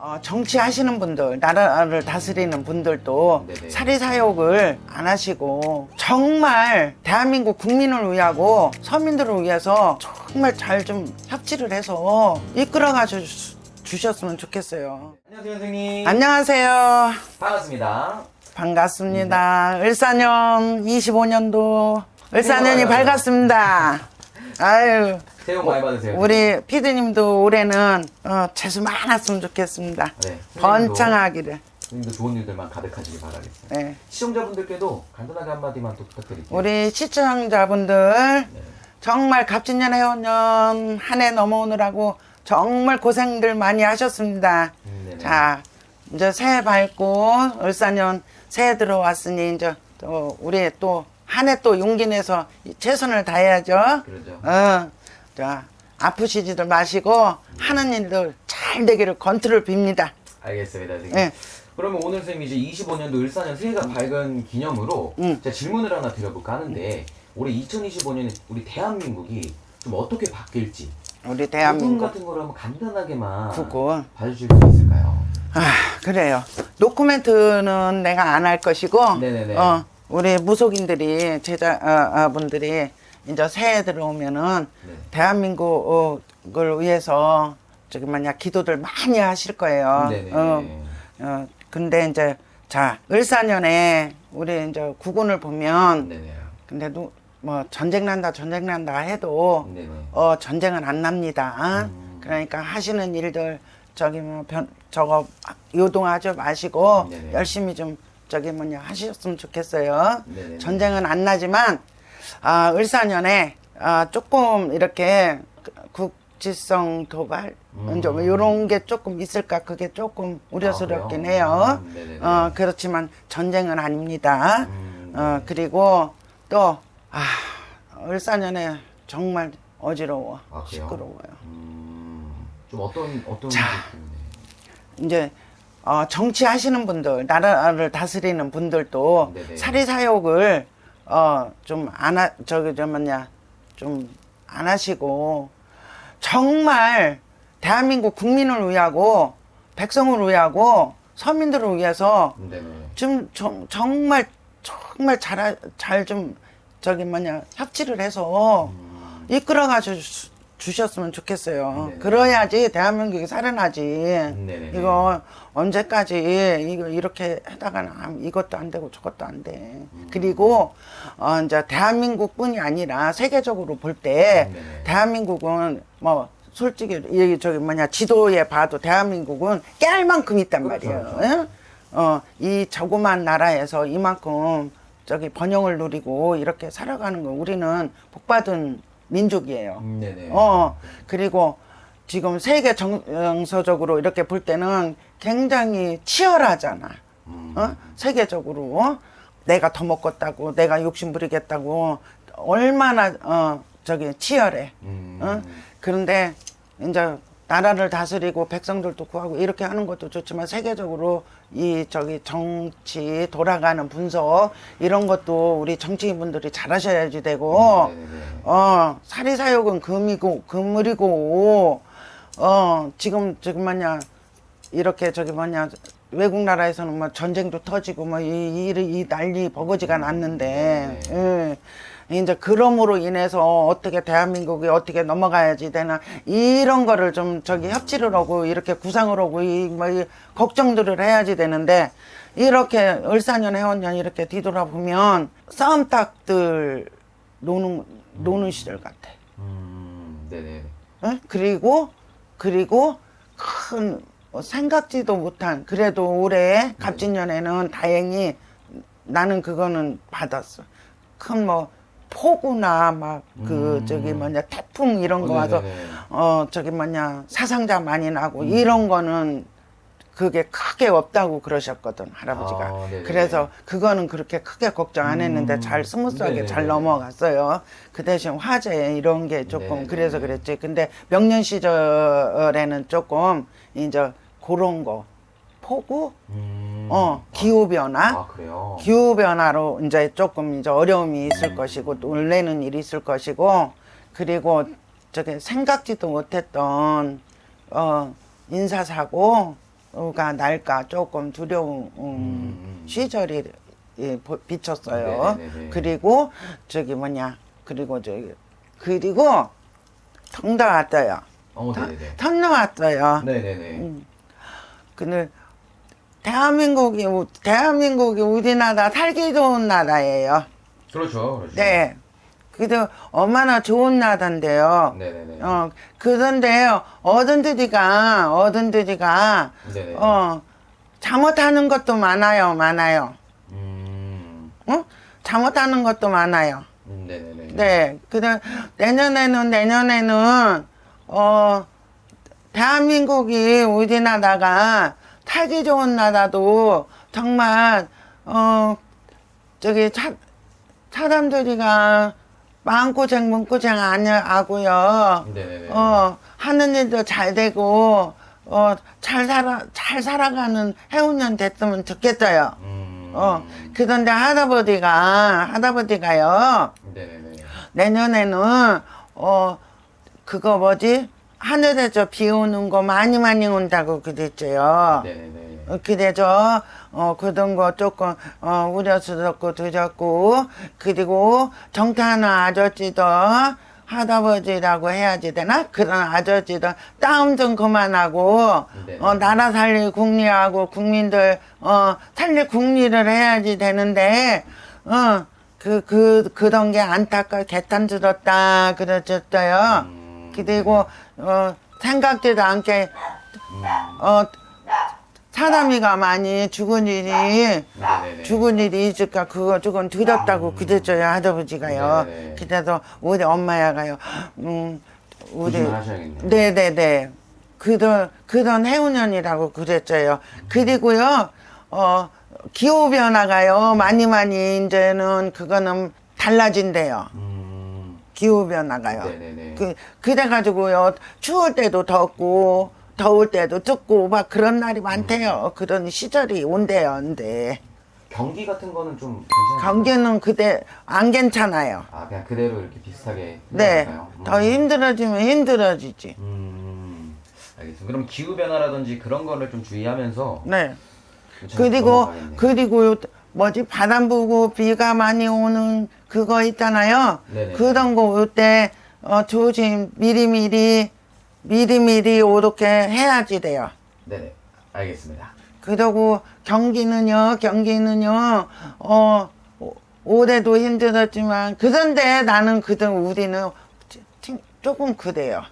어, 정치하시는 분들, 나라를 다스리는 분들도 네네. 사리 사욕을 안 하시고 정말 대한민국 국민을 위하고 서민들을 위해서 정말 잘 좀 협치를 해서 이끌어가 주, 주셨으면 좋겠어요. 안녕하세요 선생님. 안녕하세요. 반갑습니다. 반갑습니다. 을사년 25년도 을사년이 밝았습니다. 아유, 새해 복 많이 받으세요. 우리 피디님도 올해는 어, 재수 많았으면 좋겠습니다. 네. 번창하기를. 선생님도 좋은 일들만 가득하시길 바라겠습니다. 네. 시청자분들께도 간단하게 한마디만 또 부탁드릴게요. 우리 시청자분들 네. 정말 갑진년 해운년 한 해 넘어오느라고 정말 고생들 많이 하셨습니다. 음, 네네. 자, 이제 새해 밝고 을사년 새해 들어왔으니 이제 또 우리 또 한 해 또 용기 내서 최선을 다해야죠. 그러죠. 어, 자, 아프시지들 마시고 하는 일들 잘 되기를 건투를 빕니다. 알겠습니다 선생님. 네. 그러면 오늘 선생님 이제 25년도 을사년 새해가 밝은 기념으로 음. 제가 질문을 하나 드려볼까 하는데 올해 2025년에 우리 대한민국이 좀 어떻게 바뀔지 우리 부분 대한민국 같은 거를 한번 간단하게만 국군. 봐주실 수 있을까요? 아, 그래요. 노코멘트는 내가 안 할 것이고, 네네네. 어, 우리 무속인들이, 제자분들이 이제 새해 들어오면은 네. 대한민국을 위해서 저기 뭐냐 기도들 많이 하실 거예요. 네네. 어, 어, 근데 이제 자 을사년에 우리 이제 국군을 보면 네네. 근데 누, 뭐 전쟁 난다 전쟁 난다 해도 네네. 어 전쟁은 안 납니다. 음. 그러니까 하시는 일들 저기 뭐 변, 저거 요동하지 마시고 네네. 열심히 좀 저기 뭐냐 하셨으면 좋겠어요. 네네. 전쟁은 안 나지만 아 을사년에 아 조금 이렇게 국지성 도발 음. 뭐 이런 게 조금 있을까 그게 조금 우려스럽긴 그래요? 해요. 음, 네네네. 어 그렇지만 전쟁은 아닙니다. 음, 어 그리고 또 아, 을사년에 정말 어지러워, 아? 시끄러워요. 음, 좀 어떤 어떤 자. 느낌이네. 이제 어, 정치하시는 분들, 나라를 다스리는 분들도 네네. 사리 사욕을 어, 좀안 하, 저기 저 뭐냐 좀 안 하시고 정말 대한민국 국민을 위하고 백성을 위하고 서민들을 위해서 네네. 좀 정, 정말 정말 잘좀 저기 뭐냐 협치를 해서 음, 이끌어가 주, 주셨으면 좋겠어요. 네네. 그래야지 대한민국이 살아나지. 네네네. 이거 언제까지 이거 이렇게 하다가는 아, 이것도 안 되고 저것도 안 돼. 음. 그리고 어 이제 대한민국뿐이 아니라 세계적으로 볼때 네네. 대한민국은 뭐 솔직히 이 저기 뭐냐 지도에 봐도 대한민국은 깰 만큼 있단 그렇죠, 말이에요. 예? 어, 이 저고만 나라에서 이만큼 저기 번영을 누리고 이렇게 살아가는 거 우리는 복받은 민족이에요. 음, 네네. 어, 그리고 지금 세계 정서적으로 이렇게 볼 때는 굉장히 치열하잖아. 음, 어? 세계적으로. 어? 내가 더 먹겠다고, 내가 욕심 부리겠다고, 얼마나, 어, 저기, 치열해. 음, 어? 그런데, 이제, 나라를 다스리고 백성들도 구하고 이렇게 하는 것도 좋지만 세계적으로 이 저기 정치 돌아가는 분석 이런 것도 우리 정치인분들이 잘하셔야지 되고 음, 네네네. 어, 사리사욕은 금이고, 금물이고, 어, 지금, 저기 뭐냐, 이렇게 저기 뭐냐, 외국 나라에서는 뭐 전쟁도 터지고 뭐 이, 이, 이 난리 버거지가 났는데, 예. 이제 그럼으로 인해서 어떻게 대한민국이 어떻게 넘어가야지 되나 이런 거를 좀 저기 협치를 하고 이렇게 구상을 하고 이뭐 이 걱정들을 해야지 되는데 이렇게 을사년 해원년 이렇게 뒤돌아보면 싸움닭들 노는 노는 시절 같아. 음, 네네. 응? 그리고 그리고 큰 생각지도 못한 그래도 올해 갑진년에는 다행히 나는 그거는 받았어. 큰 뭐 폭우나 막그 음. 저기 뭐냐 태풍 이런 거 어, 와서 네네네. 어 저기 뭐냐 사상자 많이 나고 이런 거는 그게 크게 없다고 그러셨거든 할아버지가. 아, 네네네. 그래서 그거는 그렇게 크게 걱정 안 했는데 음. 잘 스무스하게 잘 네네네. 넘어갔어요. 그 대신 화재 이런 게 조금 네네네. 그래서 그랬지. 근데 명년 시절에는 조금 이제 그런 거 폭우, 음, 어 기후 변화, 아 그래요. 기후 변화로 이제 조금 이제 어려움이 있을 것이고 놀래는 일이 있을 것이고 그리고 저게 생각지도 못했던 어 인사 사고 날까 조금 두려운 음, 음. 시절이 예, 보- 비쳤어요. 네네네네. 그리고 저기 뭐냐 그리고 저기 그리고 턴 나왔어요. 어, 네네네. 턴 나왔어요. 네네네. 음. 근데 대한민국이 우- 대한민국이 우리나라 살기 좋은 나라예요. 그렇죠. 그렇죠. 네. 그래도 얼마나 좋은 나라인데요. 네네네. 어, 그런데 어른들이가, 어른들이가, 네네. 어, 잘못하는 것도 많아요, 많아요. 음. 어? 잘못하는 것도 많아요. 음, 네네네. 네. 그래, 내년에는, 내년에는, 어, 대한민국이 우리나라가 살기 좋은 나라도 정말, 어, 저기, 차, 사람들이가 마음고생, 몸고생 안 하고요. 네네네. 어, 하는 일도 잘 되고, 어, 잘 살아, 잘 살아가는 해운년 됐으면 좋겠어요. 음. 어, 그런데 할아버지가, 할아버지가요, 네네네. 내년에는, 어, 그거 뭐지? 하늘에서 비 오는 거 많이 많이 온다고 그랬죠요. 네네네. 어, 그래서 어 그런 거 조금 어 우려스럽고 두렵고 그리고 정타하는 아저씨도 할아버지라고 해야지 되나 그런 아저씨도 싸움 좀 그만하고 네. 어 나라 살릴 국리하고 국민들 어 살릴 국리를 해야지 되는데 어 그 그 그런 게 안타까 개탄스럽다 그러셨어요. 음. 그리고 어 생각지도 않게 음. 어 사람이가 많이 죽은 일이 네네네. 죽은 일이 있을까 그거 조금 두렵다고 그랬어요 할아버지가요. 네네. 그래서 우리 엄마야가요. 음 우리 하셔야겠네요. 네네네 그런 그런 해운년이라고 그랬어요. 그리고요 어 기후 변화가요 많이 많이 이제는 그거는 달라진대요. 음. 기후 변화가요. 네네네. 그 그래가지고요 추울 때도 덥고 더울 때도 춥고 막 그런 날이 많대요. 그런 시절이 온대요. 근데 경기 같은 거는 좀 괜찮아요. 경기는 그대 안 괜찮아요. 아 그냥 그대로 이렇게 비슷하게 네, 흘러갈까요? 음. 더 힘들어지면 힘들어지지. 음. 알겠습니다. 그럼 기후 변화라든지 그런 거를 좀 주의하면서 네. 좀 그리고 넘어가겠네요. 그리고 뭐지 바람 불고 비가 많이 오는 그거 있잖아요. 네네. 그런 거 올 때 어, 조심 미리미리 미리미리 이렇게 해야지 돼요. 네네. 알겠습니다. 그러고 경기는요, 경기는요, 어, 오- 올해도 힘들었지만, 그런데 나는 그든 우리는 치- 조금 그래요.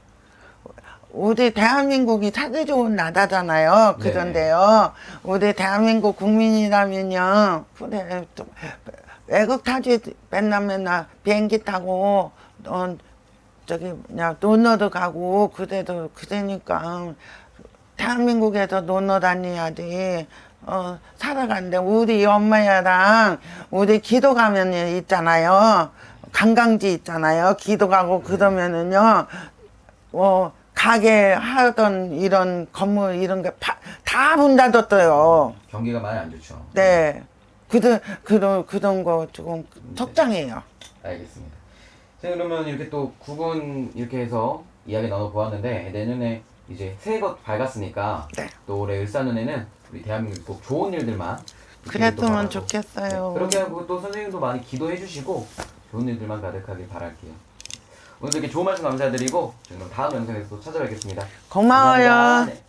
우리 대한민국이 살기 좋은 나라잖아요. 네. 그런데요, 우리 대한민국 국민이라면요, 그래, 좀 외국 타지 맨날 맨날 비행기 타고, 어, 저기, 그냥 논어도 가고, 그래도, 그러니까, 대한민국에서 놀러 다녀야지. 어, 살아간대. 우리 엄마야랑 우리 기도 가면 있잖아요. 관광지 있잖아요. 기도 가고 그러면은요, 어, 가게 하던 이런 건물 이런 게 다 문 닫았어요. 경기가 많이 안 좋죠. 네. 그런, 그런, 그런 거 조금 속상해요. 알겠습니다. 자 그러면 이렇게 또 구분 이렇게 해서 이야기 나눠 보았는데 내년에 이제 새해가 밝았으니까 네. 또 올해 을사년에는 우리 대한민국 꼭 좋은 일들만 그랬으면 바라고. 좋겠어요. 네, 그렇게 하고 또 선생님도 많이 기도해 주시고 좋은 일들만 가득하길 바랄게요. 오늘도 이렇게 좋은 말씀 감사드리고 저는 그럼 다음 영상에서 또 찾아뵙겠습니다. 고마워요. 감사합니다. 네.